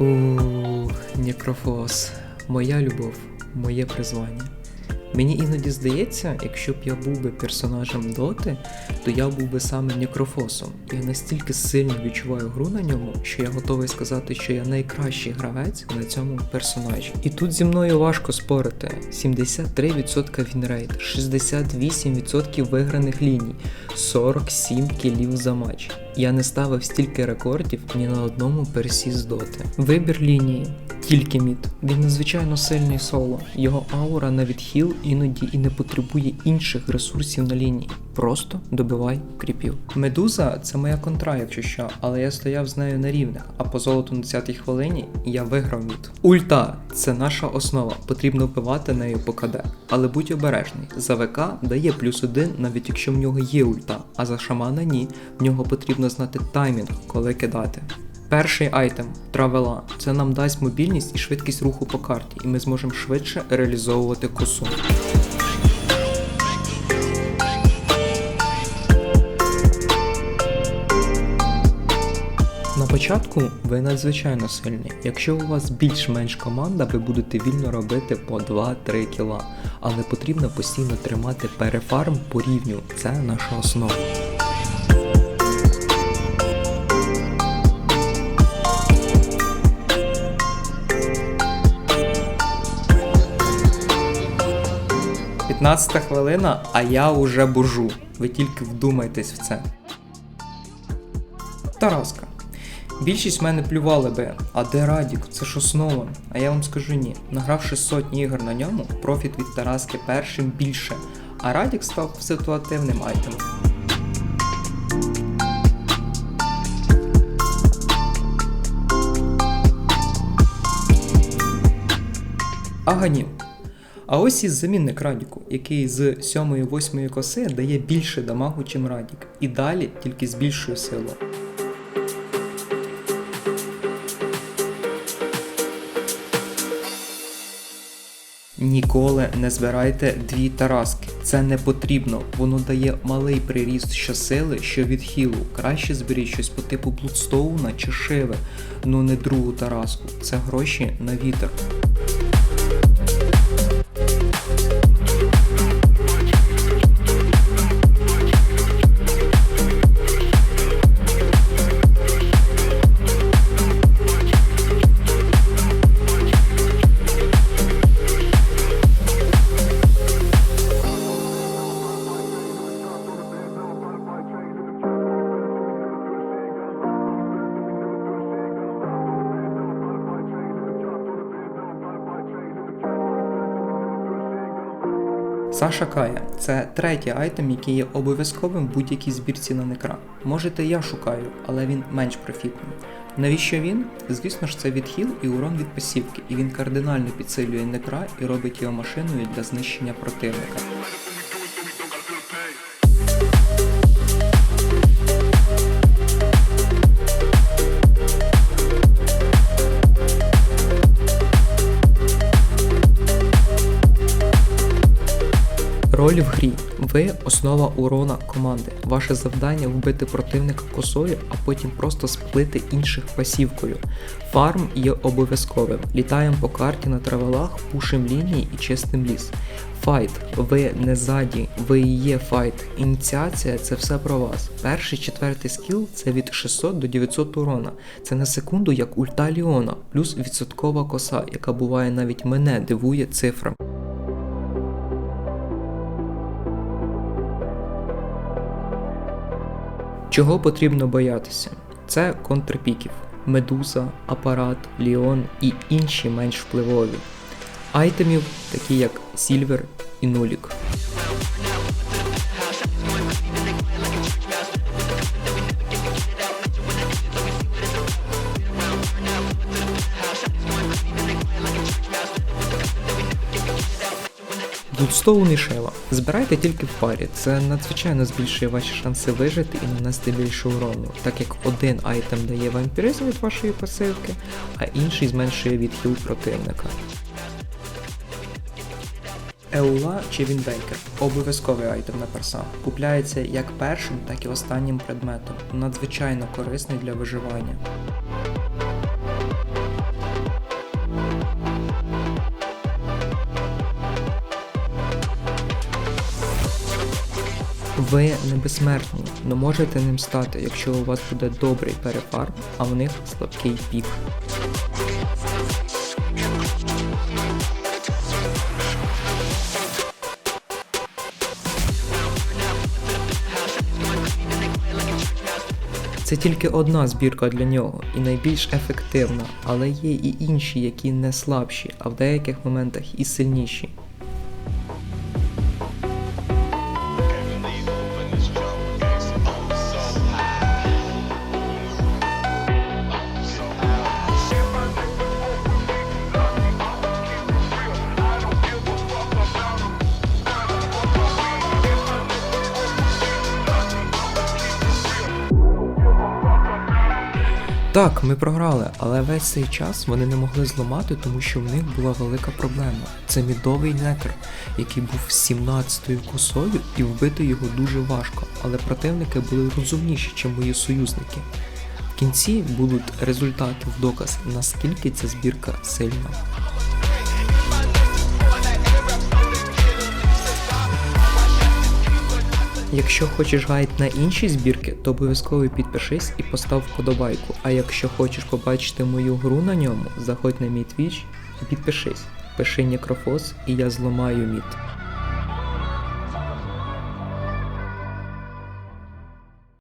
Ух, Некрофос. Моя любов, моє призвання. Мені іноді здається, якщо б я був би персонажем Доти, то я був би саме Некрофосом. Я настільки сильно відчуваю гру на ньому, що я готовий сказати, що я найкращий гравець на цьому персонажі. І тут зі мною важко спорити: 73% вінрейт, 68% виграних ліній, 47 кілів за матч. Я не ставив стільки рекордів ні на одному персі з доти. Вибір лінії. Тільки мід. Він надзвичайно сильний соло. Його аура на відхіл іноді і не потребує інших ресурсів на лінії. Просто добивай кріпів. Медуза це моя контра, якщо що, але я стояв з нею на рівних, а по золоту на 10-й хвилині я виграв мід. Ульта це наша основа, потрібно вбивати нею по КД. Але будь обережний, за ВК дає плюс один, навіть якщо в нього є ульта, а за шамана ні, в нього потрібно знати таймінг, коли кидати. Перший айтем травела. Це нам дасть мобільність і швидкість руху по карті, і ми зможемо швидше реалізовувати косу. На початку ви надзвичайно сильні. Якщо у вас більш-менш команда, ви будете вільно робити по 2-3 кіла, але потрібно постійно тримати перефарм по рівню. Це наша основа. П'ятнадцята хвилина, а я уже бужу. Ви тільки вдумайтесь в це. Тараска. Більшість мене плювали би, а де Радік? Це ж основа. А я вам скажу ні. Награвши сотні ігор на ньому, профіт від Тараски першим більше, а Радік став ситуативним айтемом. Аганів. А ось і замінник Радіку, який з 7-8 коси дає більше дамагу, чим Радік, і далі тільки збільшує силу. Ніколи не збирайте дві тараски. Це не потрібно. Воно дає малий приріст що сили, що від хілу. Краще зберіть щось по типу Блудстоуна чи Шиви, ну не другу тараску. Це гроші на вітер. Саша Кая це третій айтем, який є обов'язковим в будь-якій збірці на некра. Можете я шукаю, але він менш профітний. Навіщо він? Звісно ж, це відхил і урон від пасівки, і він кардинально підсилює некра і робить його машиною для знищення противника. Роль в грі. Ви основа урона команди. Ваше завдання вбити противника косою, а потім просто сплити інших пасівкою. Фарм є обов'язковим. Літаємо по карті на травелах, пушим лінії і чистим ліс. Файт. Ви не ззаді, ви і є файт. Ініціація це все про вас. Перший четвертий скіл це від 600 до 900 урона. Це на секунду як ульта Ліона, плюс відсоткова коса, яка буває навіть мене дивує цифрами. Чого потрібно боятися? Це контрпіків, медуза, апарат, ліон і інші менш впливові. Айтемів, такі як Сільвер і Нулік. Блудстоун і Шева. Збирайте тільки в парі, це надзвичайно збільшує ваші шанси вижити і нанести більше урону, так як один айтем дає вампіризм від вашої пасивки, а інший зменшує відхил противника. Еула чи Вінбейкер обов'язковий айтем на перса. Купляється як першим, так і останнім предметом. Надзвичайно корисний для виживання. Ви не безсмертні, но можете ним стати, якщо у вас буде добрий перефарм, а в них слабкий пік. Це тільки одна збірка для нього і найбільш ефективна, але є і інші, які не слабші, а в деяких моментах і сильніші. Так, ми програли, але весь цей час вони не могли зламати, тому що в них була велика проблема. Це мідовий некр, який був 17-ю косою і вбити його дуже важко, але противники були розумніші, ніж мої союзники. В кінці будуть результати в доказ, наскільки ця збірка сильна. Якщо хочеш гайд на інші збірки, то обов'язково підпишись і постав вподобайку. А якщо хочеш побачити мою гру на ньому, заходь на мій твіч і підпишись. Пиши Некрофос і я зламаю мід.